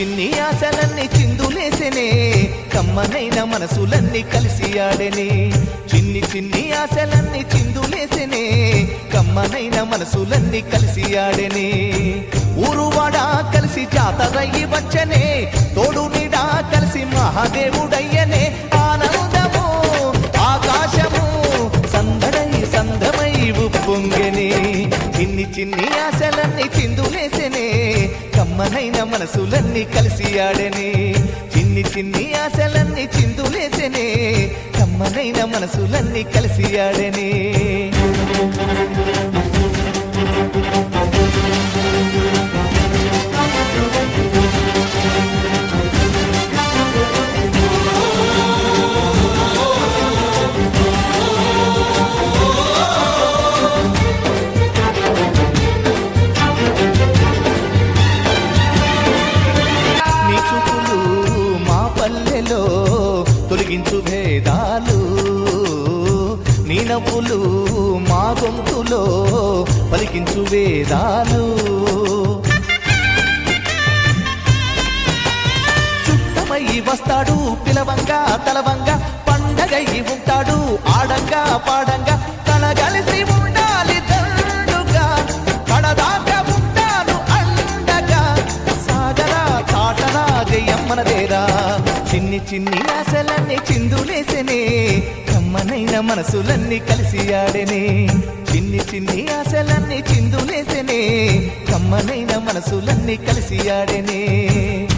చిన్ని ఆశలన్నీ చిందులేసెనే కమ్మనైన మనసులన్నీ కలిసి ఆడెనే. చిన్ని చిన్ని ఆశలన్నీ చిందులేసెనే కమ్మనైన మనసులన్నీ కలిసి ఆడెనే. ఊరువాడా కలిసి జాతరయ్యి వచ్చనే తోడు నీడా కలిసి మహాదేవుడయ్యనే. ఆనందము ఆకాశము సందడై సందమై ఉప్పొంగెనే చిన్ని చిన్ని ఆశలన్నీ చిందులేసెనే కమ్మనైన మనసులన్నీ కలిసి ఆడనే. చిన్ని చిన్ని ఆశలన్నీ చిందులేసెనే కమ్మనైన మనసులన్నీ కలిసి ఆడనే. భేదాలు నీ నవ్వులు మా గొంతులో పలికించు వేదాలు. చుట్టమై వస్తాడు పిలవంగా తలవంగా పండగై ఉంటాడు ఆడంగా పాడంగా కలగలిసి ఉండాలి దండుగా కడదాకా ఉంటాను అండగా సాగరా తాటరా జయమ్మనదేరా చిన్ని చిన్ని ఆశ చిన్న మనసులన్నీ కలిసి ఆడేనే. చిన్ని చిన్ని ఆశలన్నీ చిందులేసేనే. కమ్మనైన మనసులన్నీ కలిసి ఆడేనే.